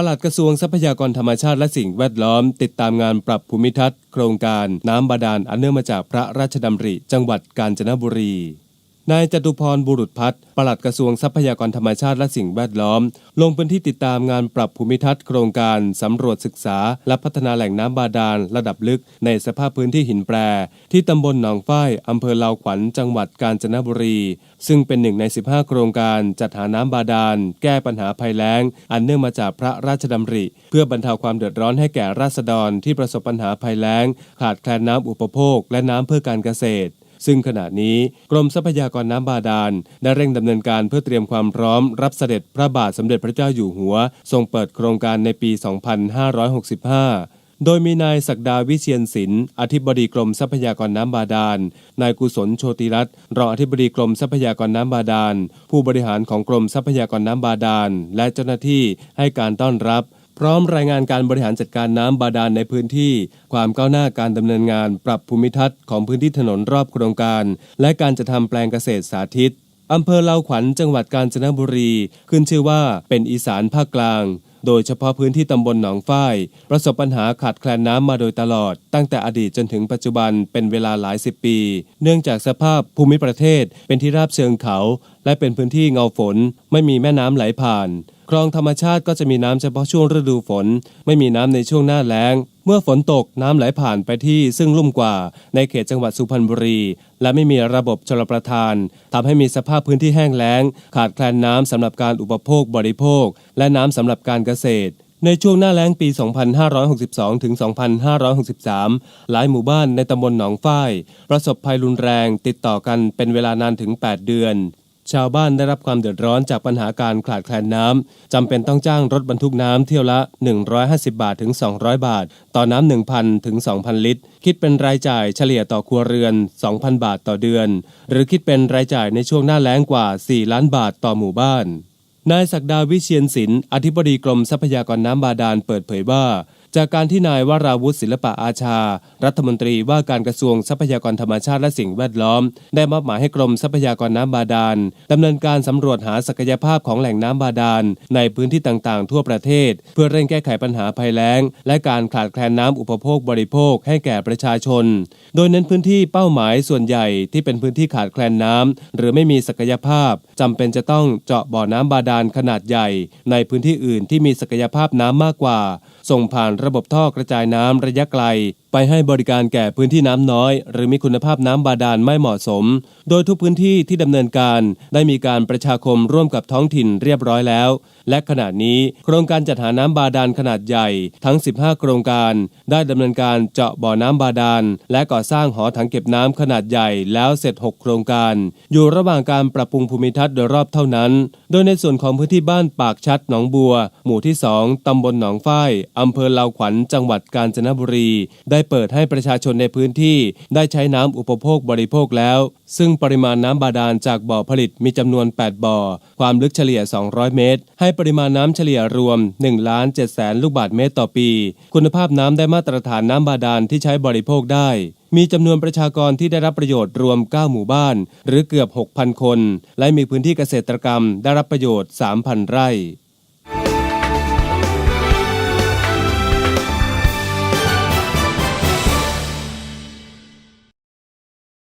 ปลัดกระทรวงทรัพยากรธรรมชาติและสิ่งแวดล้อม ติดตามงานปรับภูมิทัศน์ โครงการน้ำบาดาลอันเนื่องมาจากพระราชดำริ จังหวัดกาญจนบุรี นายจตุพรบุรุษพัฒน์ปลัดกระทรวงทรัพยากรธรรมชาติและสิ่งแวดล้อม ลงพื้นที่ติดตามงานปรับภูมิทัศน์โครงการสำรวจศึกษา และพัฒนาแหล่งน้ำบาดาลระดับลึก ในสภาพพื้นที่หินแปร ที่ตำบลหนองฝ้ายอำเภอลาวขวัญจังหวัดกาญจนบุรี ซึ่งเป็นหนึ่งใน 15 โครงการจัดหาน้ำบาดาลแก้ปัญหาภัยแล้ง อันเนื่องมาจากพระราชดำริ เพื่อบรรเทาความเดือดร้อนให้แก่ราษฎรที่ประสบปัญหาภัยแล้ง ขาดแคลนน้ำอุปโภค และน้ำเพื่อการเกษตร ซึ่งขณะนี้กรมทรัพยากรน้ำบาดาลได้เร่งดำเนินการเพื่อเตรียมความพร้อม รับเสด็จพระบาทสมเด็จพระเจ้าอยู่หัว ทรงเปิดโครงการในปี 2565โดยมีนายศักดาวิเชียนศิลป์อธิบดีกรมทรัพยากรน้ำบาดาล นายกุศลโชติรัตน์รองอธิบดีกรมทรัพยากรน้ำบาดาล ผู้บริหารของกรมทรัพยากรน้ำบาดาล และเจ้าหน้าที่ให้การต้อนรับ พร้อมรายงานการบริหารจัดการน้ำบาดาลในพื้นที่ ความก้าวหน้าการดำเนินงานปรับภูมิทัศน์ของพื้นที่ถนนรอบโครงการ และการจะทำแปลงเกษตรสาธิตอำเภอเลาขวัญจังหวัดกาญจนบุรี ขึ้นชื่อว่าเป็นอีสานภาคกลาง โดยเฉพาะพื้นที่ตำบลหนองฝ้าย ประสบปัญหาขาดแคลนน้ำมาโดยตลอด ตั้งแต่อดีตจนถึงปัจจุบันเป็นเวลาหลายสิบปี เนื่องจากสภาพภูมิประเทศเป็นที่ราบเชิงเขา และเป็นพื้นที่เงาฝน ไม่มีแม่น้ำไหลผ่าน คลองธรรมชาติก็จะมีน้ำเฉพาะช่วงฤดูฝน ไม่มีน้ำในช่วงหน้าแล้ง เมื่อฝนตกน้ำไหลผ่านไปที่ซึ่งลุ่มกว่า ในเขตจังหวัดสุพรรณบุรี และไม่มีระบบชลประทานทำให้มีสภาพพื้นที่แห้งแล้ง ขาดแคลนน้ำสำหรับการอุปโภคบริโภค และน้ำสำหรับการเกษตรในช่วงหน้าแล้งปี 2562 ถึง 2563 หลายหมู่บ้านในตำบลหนองฝ้าย ประสบภัยรุนแรงติดต่อกันเป็นเวลานานถึง 8 เดือน ชาวบ้านได้รับความเดือดร้อนจากปัญหาการขาดแคลนน้ำจำเป็นต้องจ้างรถบรรทุกน้ำเที่ยวละ 150 บาทถึง 200 บาท ต่อน้ำ1,000 ถึง 2,000 ลิตร คิดเป็นรายจ่ายเฉลี่ยต่อครัวเรือน 2,000 บาทต่อเดือน หรือคิดเป็นรายจ่ายในช่วงหน้าแล้งกว่า 4 ล้านบาทต่อหมู่บ้านนายศักดาวิเชียนศิลป์อธิบดีกรมทรัพยากรน้ำบาดาลเปิดเผยว่า จากการที่นายวราวุฒิศิลปะอาชา รัฐมนตรีว่าการกระทรวงทรัพยากรธรรมชาติและสิ่งแวดล้อม ได้มอบหมายให้กรมทรัพยากรน้ำบาดาลดำเนินการสำรวจหาศักยภาพของแหล่งน้ำบาดาลในพื้นที่ต่างๆ ทั่วประเทศ เพื่อเร่งแก้ไขปัญหาภัยแล้ง และการขาดแคลนน้ำอุปโภคบริโภคให้แก่ประชาชน โดยเน้นพื้นที่เป้าหมายส่วนใหญ่ที่เป็นพื้นที่ขาดแคลนน้ำหรือไม่มีศักยภาพจำเป็นจะต้องเจาะบ่อน้ำบาดาลขนาดใหญ่ ในพื้นที่อื่นที่มีศักยภาพน้ำมากกว่า ส่งผ่านระระบบท่อกระจายน้ำระยะไกล ไปให้บริการแก่พื้นที่น้ำน้อย หรือมีคุณภาพน้ำบาดาลไม่เหมาะสม โดยทุกพื้นที่ที่ดำเนินการได้มีการประชาคมร่วมกับท้องถิ่นเรียบร้อยแล้ว และขณะนี้โครงการจัดหาน้ำบาดาลขนาดใหญ่ทั้ง 15 โครงการ ได้ดำเนินการเจาะบ่อน้ำบาดาลและก่อสร้างหอถังเก็บน้ำขนาดใหญ่แล้วเสร็จ 6 โครงการ อยู่ระหว่างการปรับปรุงภูมิทัศน์โดยรอบเท่านั้น โดยในส่วนของพื้นที่บ้านปากชัดหนองบัว หมู่ที่ 2 ตำบลหนองฝ้ายอำเภอลาวขวัญจังหวัดกาญจนบุรี ได้เปิดให้ประชาชนในพื้นที่ ได้ใช้น้ำอุปโภคบริโภคแล้ว ซึ่งปริมาณน้ำบาดาลจากบ่อผลิตมีจำนวน 8 บ่อ ความลึกเฉลี่ย 200 เมตร ให้ปริมาณน้ำเฉลี่ยรวม1ล้าน7แสนลูกบาศก์เมตรต่อปี คุณภาพน้ำได้มาตรฐานน้ำบาดาลที่ใช้บริโภคได้มีจำนวนประชากรที่ได้รับประโยชน์รวม 9 หมู่บ้าน หรือเกือบ 6,000 คน และมีพื้นที่เกษตรกรรมได้รับประโยชน์ 3,000 ไร่